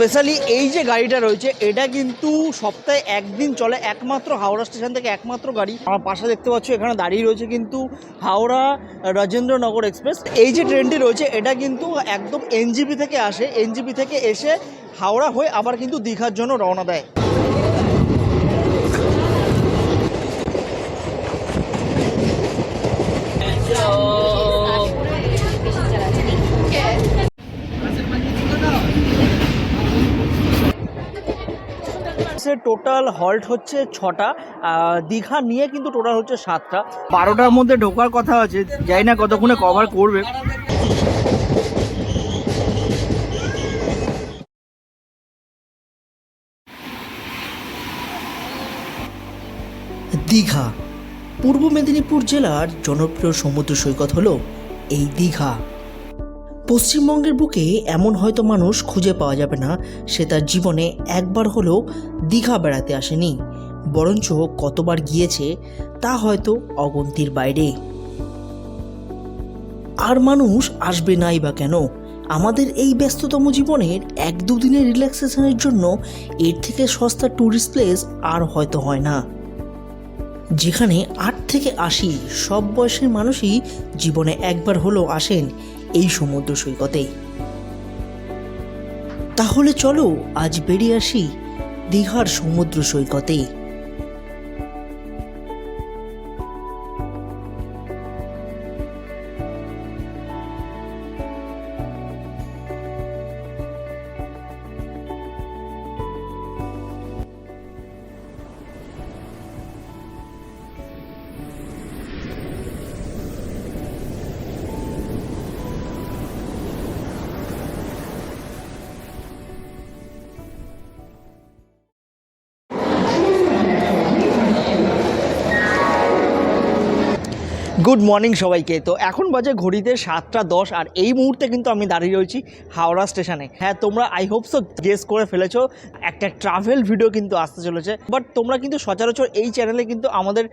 Specially এই যে গাড়িটা রয়েছে, এটা কিন্তু সপ্তাহে একদিন চলে, একমাত্র হাওড়া স্টেশন থেকে একমাত্র গাড়ি। আমার পাশে দেখতে পাচ্ছ, এখানে দাঁড়িয়ে রয়েছে কিন্তু হাওড়া রাজেন্দ্রনগর এক্সপ্রেস। এই যে ট্রেনটি রয়েছে, এটা কিন্তু একদম এনজিপি থেকে আসে, এনজিপি থেকে এসে হাওড়া হয়ে আবার কিন্তু দীঘার জন্য রওনা দেয়। সে টোটাল হল্ট হচ্ছে ছটা দীঘা নিয়ে কিন্তু টোটাল হচ্ছে সাতটা। বারোটার মধ্যে ঢোকার কথা আছে যাই না কতক্ষণে কভার করবে। দীঘা, পূর্ব মেদিনীপুর জেলার জনপ্রিয় সমুদ্র সৈকত হলো এই দীঘা। পশ্চিমবঙ্গের বুকে এমন হয়তো মানুষ খুঁজে পাওয়া যাবে না, সে তার জীবনে একবার হলেও দীঘা বেড়াতে আসেনি, বরঞ্চ কতবার গিয়েছে তা হয়তো অগন্তির বাইরে। আর মানুষ আসবে নাই বা কেন? আমাদের এই ব্যস্ততম জীবনের এক দুদিনের রিল্যাক্সেশনের জন্য এর থেকে সস্তা ট্যুরিস্ট প্লেস আর হয়তো হয় না। যেখানে আট থেকে আশি সব বয়সের মানুষই জীবনে একবার হলেও আসেন এই সমুদ্র সৈকতেই। তাহলে চলো আজ বেরিয়ে আসি দীঘার সমুদ্র সৈকতে গুড মর্নিং সবাইকে। তো এখন বাজে ঘড়িতে সাতটা দশ, আর এই মুহূর্তে কিন্তু আমি দাঁড়িয়ে রয়েছি হাওড়া স্টেশনে। হ্যাঁ তোমরা আই হোপ সো গেস করে ফেলেছো, একটা ট্রাভেল ভিডিও কিন্তু আসতে চলেছে। বাট তোমরা কিন্তু সচরাচর এই চ্যানেলে কিন্তু আমাদের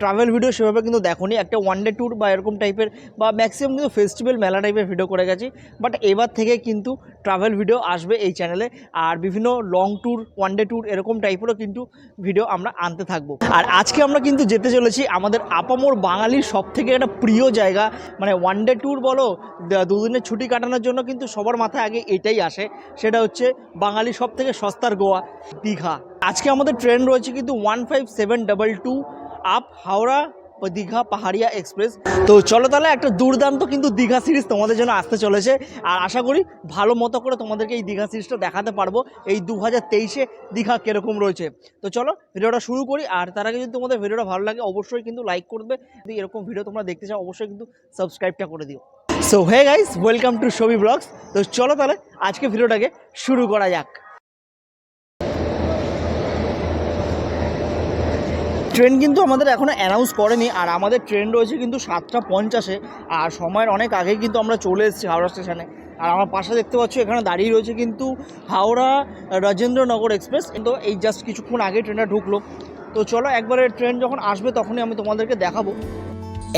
ট্রাভেল ভিডিও সেভাবে কিন্তু দেখোনি। একটা ওয়ান ডে ট্যুর বা এরকম টাইপের বা ম্যাক্সিমাম কিন্তু ফেস্টিভ্যাল মেলা টাইপের ভিডিও করে গেছি। বাট এবার থেকে কিন্তু ট্রাভেল ভিডিও আসবে এই চ্যানেলে আর বিভিন্ন long tour one day tour এরকম টাইপেরও কিন্তু ভিডিও আমরা আনতে থাকব। আর আজকে আমরা কিন্তু যেতে চলেছি আমাদের আপামোর বাঙালির সব থেকে একটা প্রিয় জায়গা। মানে ওয়ান ডে ট্যুর বলো দুদিনের ছুটি কাটানোর জন্য কিন্তু সবার মাথায় আগে এটাই আসে। সেটা হচ্ছে বাঙালি সব থেকে সস্তার গোয়া, দীঘা। আজকে আমাদের ট্রেন রয়েছে কিন্তু one five seven double two up Howrah Digha Paharia express. তো চলো তাহলে একটা দুর্দান্ত কিন্তু দীঘা সিরিজ তোমাদের জন্য আসতে চলেছে। আর আশা করি ভালো মতো করে তোমাদেরকে এই দীঘা সিরিজটা দেখাতে পারব। এই দু হাজার তেইশে দীঘা কীরকম রয়েছে। তো চলো ভিডিওটা শুরু করি। আর তার আগে যদি তোমাদের ভিডিওটা ভালো লাগে, অবশ্যই কিন্তু লাইক করবে। যদি এরকম ভিডিও তোমরা দেখতে চাও, অবশ্যই কিন্তু সাবস্ক্রাইবটা করে দিও। So hey guys welcome to Chhobi vlogs তো চলো তাহলে আজকে ভিডিওটাকে শুরু করা যাক। ট্রেন কিন্তু আমাদের এখনও অ্যানাউন্স করেনি, আর আমাদের ট্রেন রয়েছে কিন্তু সাতটা পঞ্চাশে, আর সময়ের অনেক আগেই কিন্তু আমরা চলে এসেছি হাওড়া স্টেশনে। আর আমার পাশে দেখতে পাচ্ছ, এখানে দাঁড়িয়ে রয়েছে কিন্তু হাওড়া রাজেন্দ্রনগর এক্সপ্রেস। কিন্তু এই জাস্ট কিছুক্ষণ আগে ট্রেনটা ঢুকলো। তো চলো একবারে ট্রেন যখন আসবে তখনই আমি তোমাদেরকে দেখাবো।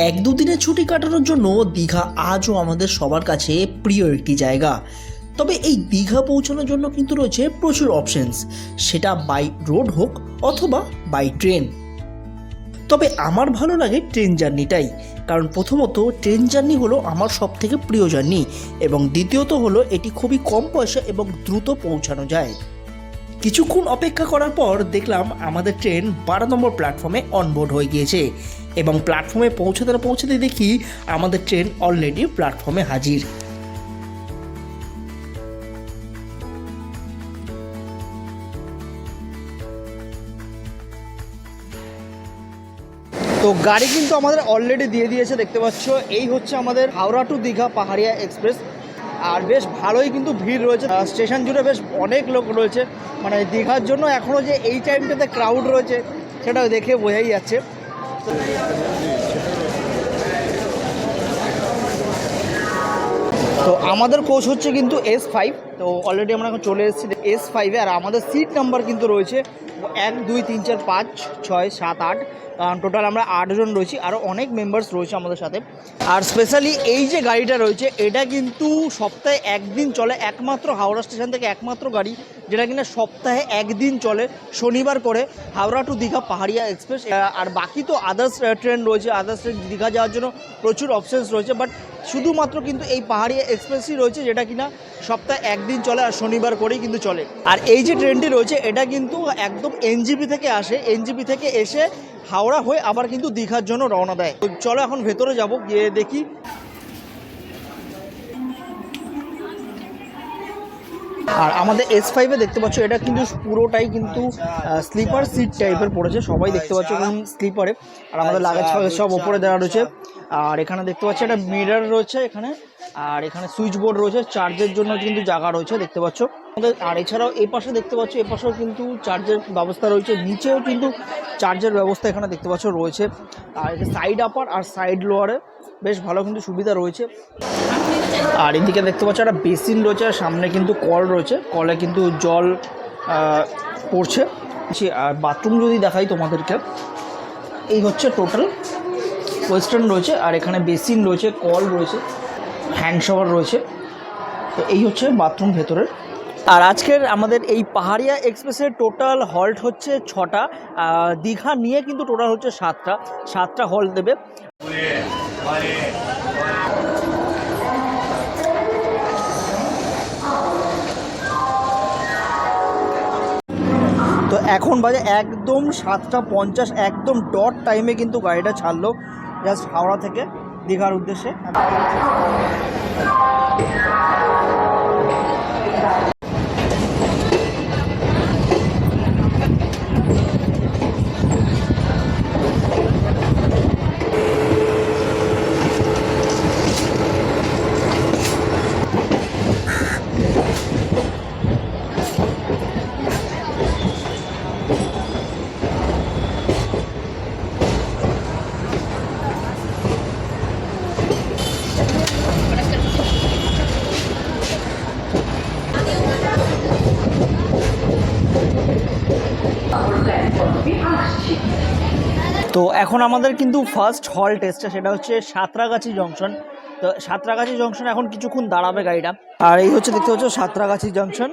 এক দুদিনের ছুটি কাটানোর জন্য দীঘা আজও আমাদের সবার কাছে প্রিয় একটি জায়গা। তবে এই দীঘা পৌঁছানোর জন্য কিন্তু রয়েছে প্রচুর অপশনস সেটা বাই রোড হোক অথবা বাই ট্রেন তবে আমার ভালো লাগে ট্রেন জার্নিটাই, কারণ প্রথমত ট্রেন জার্নি হলো আমার সব থেকে প্রিয় জার্নি এবং দ্বিতীয়ত হলো এটি খুবই কম পয়সা এবং দ্রুত পৌঁছানো যায়। কিছুক্ষণ অপেক্ষা করার পর দেখলাম আমাদের ট্রেন বারো নম্বর প্ল্যাটফর্মে অনবোর্ড হয়ে গিয়েছে এবং প্ল্যাটফর্মে পৌঁছাতে পৌঁছাতে দেখি আমাদের ট্রেন অলরেডি প্ল্যাটফর্মে হাজির। গাড়ি কিন্তু আমাদের অলরেডি দিয়ে দিয়েছে, দেখতে পাচ্ছ। এই হচ্ছে আমাদের হাওড়া টু দীঘা পাহাড়িয়া এক্সপ্রেস আর বেশ ভালোই কিন্তু ভিড় রয়েছে। স্টেশন জুড়ে বেশ অনেক লোক রয়েছে। মানে দীঘার জন্য এখনও যে এই টাইমটাতে ক্রাউড রয়েছে, সেটা দেখে বোঝাই যাচ্ছে। তো আমাদের কোচ হচ্ছে কিন্তু এস ফাইভ তো অলরেডি আমরা এখন চলে এসেছি এস ফাইভে আর আমাদের সিট নাম্বার কিন্তু রয়েছে এক, দুই, তিন, চার, পাঁচ, ছয়, সাত, আট টোটাল আমরা আটজন রয়েছি আরও অনেক মেম্বার্স রয়েছে আমাদের সাথে। আর স্পেশালি এই যে গাড়িটা রয়েছে, এটা কিন্তু সপ্তাহে একদিন চলে, একমাত্র হাওড়া স্টেশন থেকে একমাত্র গাড়ি, যেটা কিনা সপ্তাহে একদিন চলে, শনিবার করে হাওড়া টু দীঘা পাহাড়িয়া এক্সপ্রেস আর বাকি তো আদার্স ট্রেন রয়েছে আদার্স ট্রেন দীঘা যাওয়ার জন্য প্রচুর অপশানস রয়েছে বাট শুধুমাত্র কিন্তু এই পাহাড়িয়া এক্সপ্রেসই রয়েছে, যেটা কিনা সপ্তাহে একদিন চলে আর শনিবার করেই কিন্তু চলে। আর এই যে ট্রেনটি রয়েছে, এটা কিন্তু একদম এনজিপি থেকে আসে। এনজিপি থেকে এসে হাওড়া হয়ে আবার কিন্তু দীঘার জন্য রওনা দেয়। চলো এখন ভেতরে যাব, গিয়ে দেখি আর আমাদের এস ফাইভে দেখতে পাচ্ছ, এটা কিন্তু পুরোটাই কিন্তু স্লিপার সিট টাইপের পড়েছে। সবাই দেখতে পাচ্ছ এবং স্লিপারে আর আমাদের লাগেজ ফাগেজ সব ওপরে দেওয়া রয়েছে। আর এখানে দেখতে পাচ্ছি, একটা মিরার রয়েছে এখানে। আর এখানে সুইচ বোর্ড রয়েছে, চার্জের জন্য কিন্তু জায়গা রয়েছে, দেখতে পাচ্ছ। আমাদের আর এছাড়াও এই পাশে দেখতে পাচ্ছ, এ পাশেও কিন্তু চার্জের ব্যবস্থা রয়েছে, নিচেও কিন্তু চার্জের ব্যবস্থা এখানে দেখতে পাচ্ছ রয়েছে। আর সাইড আপার আর সাইড লোয়ারে বেশ ভালো কিন্তু সুবিধা রয়েছে। আর এদিকে দেখতে পাচ্ছ একটা বেসিন রয়েছে, আর সামনে কিন্তু কল রয়েছে, কলে কিন্তু জল পড়ছে। আর বাথরুম যদি দেখাই তোমাদেরকে, এই হচ্ছে টোটাল ওয়েস্টার্ন রয়েছে, আর এখানে বেসিন রয়েছে, কল রয়েছে। হ্যান্ড শাওয়ার রয়েছে। তো এই হচ্ছে বাথরুম ভেতরের। আর আজকের আমাদের এই পাহাড়িয়া এক্সপ্রেসের টোটাল হল্ট হচ্ছে ছটা দীঘা নিয়ে কিন্তু টোটাল হচ্ছে সাতটা সাতটা হল্ট দেবে। তো এখন বাজে একদম সাতটা পঞ্চাশ, একদম ডট টাইমে কিন্তু গাড়িটা ছাড়লো, জাস্ট হাওড়া থেকে। দীঘার উদ্দেশ্যে। তো এখন আমাদের কিন্তু ফার্স্ট হল্ট এসছে সেটা হচ্ছে সাঁতরাগাছি জংশন তো সাঁতরাগাছি জংশন এখন কিছুক্ষণ দাঁড়াবে গাড়িটা। আর এই হচ্ছে, দেখতে পাচ্ছ সাঁতরাগাছি জংশন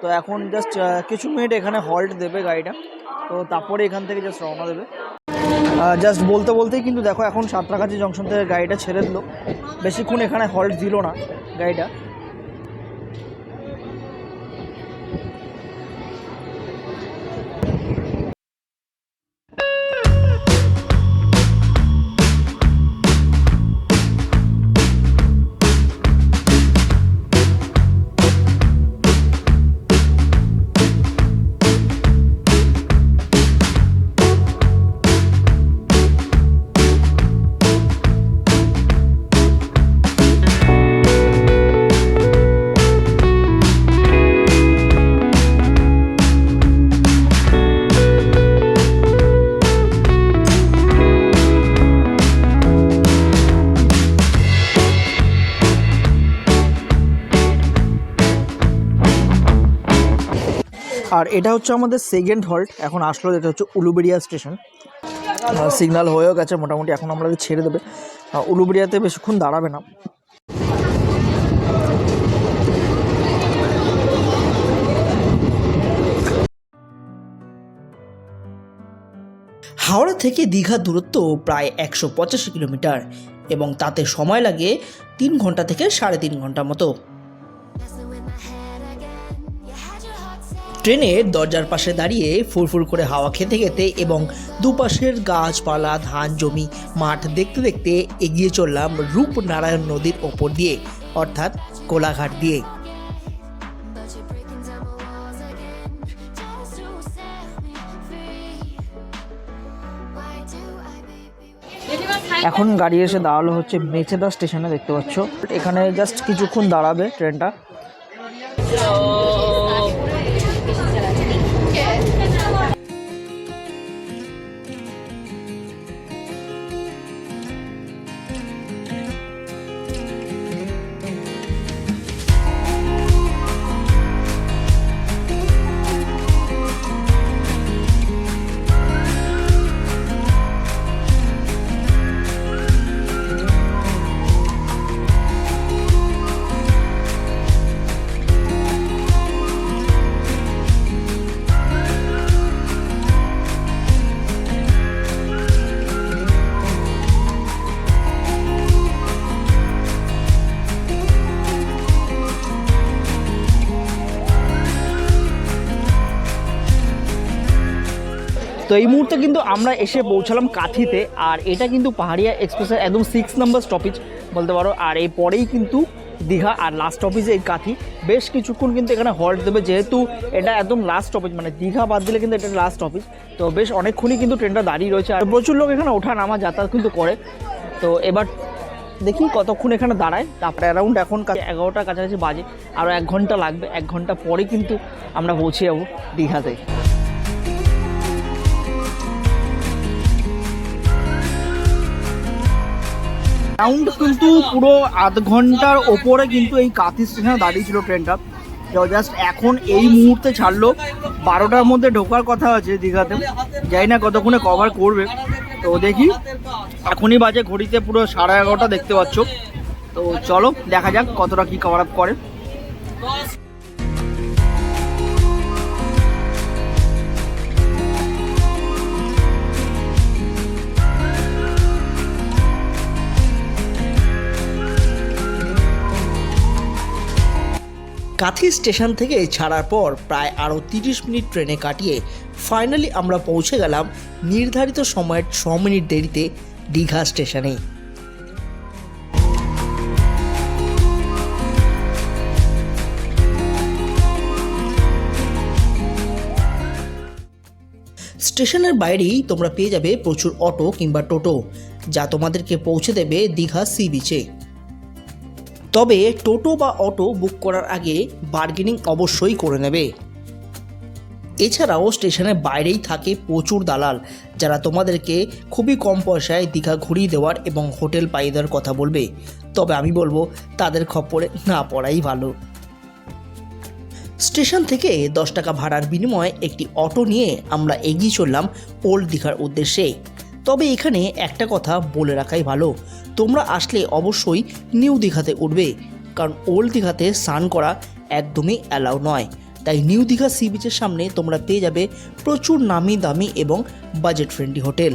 তো এখন জাস্ট কিছু মিনিট এখানে হল্ট দেবে গাড়িটা। তো তারপরে এখান থেকে জাস্ট রওনা দেবে। জাস্ট বলতে বলতেই কিন্তু দেখো, এখন সাঁতরাগাছি জংশন থেকে গাড়িটা ছেড়ে দিল। বেশিক্ষণ এখানে হল্ট দিল না গাড়িটা। আর এটা হচ্ছে আমাদের সেকেন্ড হল্ট এখন আসলো যেটা হচ্ছে উলুবেড়িয়া স্টেশন সিগন্যাল হয়েও গেছে, মোটামুটি এখন আমরা ছেড়ে দেবে। উলুবেড়িয়াতে বেশিক্ষণ দাঁড়াবে না। হাওড়া থেকে দীঘার দূরত্ব প্রায় একশো পঁচাশি কিলোমিটার, এবং তাতে সময় লাগে তিন ঘণ্টা থেকে সাড়ে তিন ঘণ্টা মতো। ট্রেনের দরজার পাশে দাঁড়িয়ে ফুরফুর করে হাওয়া খেতে খেতে এবং দুপাশের গাছপালা, ধান জমি, মাঠ দেখতে দেখতে এগিয়ে চললাম রূপনারায়ণ নদীর ওপর দিয়ে, অর্থাৎ কোলাঘাট দিয়ে? এখন গাড়ি এসে দাঁড়াল হচ্ছে মেচেদা স্টেশনে, দেখতে পাচ্ছ এখানে জাস্ট কিছুক্ষণ দাঁড়াবে ট্রেনটা এই মুহূর্তে কিন্তু আমরা এসে পৌঁছালাম কাথিতে, আর এটা কিন্তু পাহাড়িয়া এক্সপ্রেসের একদম সিক্স নাম্বার স্টপেজ বলতে পারো। আর এই পরেই কিন্তু দীঘা আর লাস্ট স্টপেজে এই কাথি। বেশ কিছুক্ষণ কিন্তু এখানে হল্ট দেবে, যেহেতু এটা একদম লাস্ট স্টপেজ মানে দীঘা বাদ দিলে কিন্তু এটা লাস্ট স্টপেজ তো বেশ অনেকক্ষণই কিন্তু ট্রেনটা দাঁড়িয়ে রয়েছে, আর প্রচুর লোক এখানে ওঠা নামা যাতায়াত কিন্তু করে। তো এবার দেখি কতক্ষণ এখানে দাঁড়ায়। তারপরে অ্যারাউন্ড এখন এগারোটার কাছাকাছি বাজে আরও এক ঘণ্টা লাগবে। এক ঘণ্টা পরে কিন্তু আমরা পৌঁছে যাব দীঘাতে। রাউন্ড কিন্তু পুরো আধ ঘণ্টার ওপরে কিন্তু এই কাতি স্টেশনে দাঁড়িয়ে ছিল ট্রেনটা জাস্ট এখন এই মুহূর্তে ছাড়লো। বারোটার মধ্যে ঢোকার কথা আছে দীঘাতে। যাই না কতক্ষণে কভার করবে। তো দেখি, এখনই বাজে ঘড়িতে পুরো সাড়ে এগারোটা দেখতে পাচ্ছ। তো চলো, দেখা যাক কতটা কি কভার আপ করে। কাথি স্টেশন থেকে ছাড়ার পর প্রায় আরও তিরিশ মিনিট ট্রেনে কাটিয়ে ফাইনালি আমরা পৌঁছে গেলাম নির্ধারিত সময়ের ছ মিনিট দেরিতে দীঘা স্টেশনে। স্টেশনের বাইরেই তোমরা পেয়ে যাবে প্রচুর অটো কিংবা টোটো, যা তোমাদেরকে পৌঁছে দেবে দীঘা সি বিচে। তবে টোটো বা অটো বুক করার আগে বার্গেনিং অবশ্যই করে নেবে। এছাড়াও স্টেশনের বাইরেই থাকে প্রচুর দালাল, যারা তোমাদেরকে খুবই কম পয়সায় দীঘা ঘুরিয়ে দেওয়ার এবং হোটেল পাইয়ে দেওয়ার কথা বলবে। তবে আমি বলব, তাদের খপ্পরে না পড়াই ভালো। স্টেশন থেকে দশ টাকা ভাড়ার বিনিময়ে একটি অটো নিয়ে আমরা এগিয়ে চললাম ওল্ড দীঘার উদ্দেশ্যে। তবে এখানে একটা কথা বলে রাখাই ভালো। তোমরা আসলে অবশ্যই নিউ দীঘাতে উঠবে, কারণ ওল্ড দীঘাতে স্নান করা একদমই অ্যালাউ নয়। তাই নিউ দীঘা সি বিচের সামনে তোমরা পেয়ে যাবে প্রচুর নামি দামি এবং বাজেট ফ্রেন্ডলি হোটেল।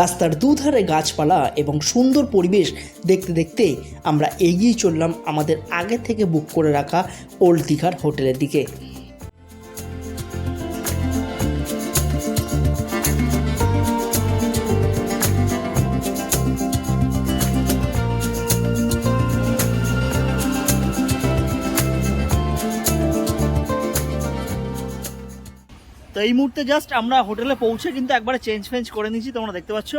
রাস্তার দুধারে গাছপালা এবং সুন্দর পরিবেশ দেখতে দেখতে আমরা এগিয়ে চললাম আমাদের আগে থেকে বুক করে রাখা ওল্ড দীঘার হোটেলের দিকে। এই মুহূর্তে জাস্ট আমরা হোটেলে পৌঁছে কিন্তু একবারে চেঞ্জ ফেঞ্জ করে নিয়েছি, তোমরা দেখতে পাচ্ছ।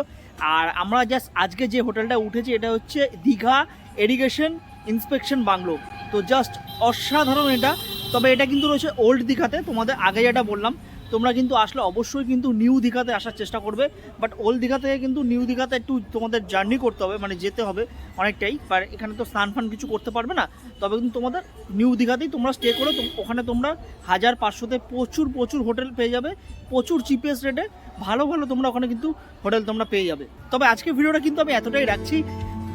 আর আমরা জাস্ট আজকে যে হোটেলটা উঠেছি, এটা হচ্ছে দীঘা এরিগেশন ইন্সপেকশন বাংলো তো জাস্ট অসাধারণ এটা। তবে এটা কিন্তু রয়েছে ওল্ড দীঘাতে, তোমাদের আগে যেটা বললাম তোমরা কিন্তু আসলে অবশ্যই কিন্তু নিউ দীঘাতে আসার চেষ্টা করবে বাট ওল্ড দীঘা থেকে কিন্তু নিউ দীঘাতে একটু তোমাদের জার্নি করতে হবে মানে যেতে হবে অনেকটাই আর এখানে তো স্নান ফান কিছু করতে পারবে না, তবে কিন্তু তোমাদের নিউ দীঘাতেই তোমরা স্টে করো ওখানে তোমরা হাজার পাঁচশোতে প্রচুর প্রচুর হোটেল পেয়ে যাবে, প্রচুর চিপেস্ট রেটে ভালো ভালো তোমরা ওখানে কিন্তু হোটেল তোমরা পেয়ে যাবে। তবে আজকে ভিডিওটা কিন্তু আমি এতটাই রাখছি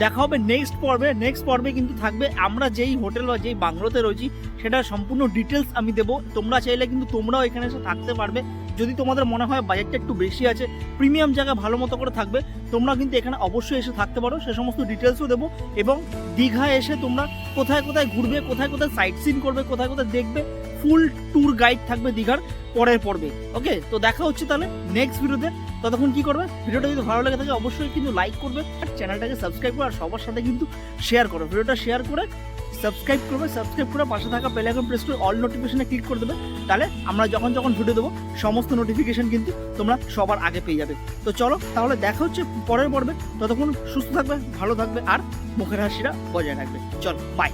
দেখা হবে নেক্সট পর্বে। নেক্সট পর্বে কিন্তু থাকবে, আমরা যেই হোটেল বা যেই বাংলোতে রয়েছি সেটার সম্পূর্ণ ডিটেলস আমি দেবো। তোমরা চাইলে কিন্তু তোমরাও এখানে এসে থাকতে পারবে। যদি তোমাদের মনে হয় বাজেটটা একটু বেশি আছে প্রিমিয়াম জায়গা ভালো মতো করে থাকবে, তোমরা কিন্তু এখানে অবশ্যই এসে থাকতে পারো। সে সমস্ত ডিটেলসও দেবো এবং দীঘা এসে তোমরা কোথায় কোথায় ঘুরবে, কোথায় কোথায় সাইট সিন করবে, কোথায় কোথায় দেখবে ফুল ট্যুর গাইড থাকবে দীঘার পরের পর্বে ওকে তো দেখা হচ্ছে তাহলে নেক্সট ভিডিওতে ততক্ষণ কি করবে? ভিডিওটা যদি ভালো লাগে থাকে, অবশ্যই কিন্তু লাইক করবে আর চ্যানেলটাকে সাবস্ক্রাইব করো আর সবার সাথে কিন্তু শেয়ার করো। ভিডিওটা শেয়ার করে সাবস্ক্রাইব করবে সাবস্ক্রাইব করে পাশে থাকা বেল আইকন প্রেস করে অল নোটিফিকেশনে ক্লিক করে দেবে। তাহলে আমরা যখন যখন ভিডিও দেবো, সমস্ত নোটিফিকেশন কিন্তু তোমরা সবার আগে পেয়ে যাবে। তো চলো, তাহলে দেখা হচ্ছে পরের পর্বে। ততক্ষণ সুস্থ থাকবে, ভালো থাকবে আর মুখের হাসিটা বজায় রাখবে। চলো বাই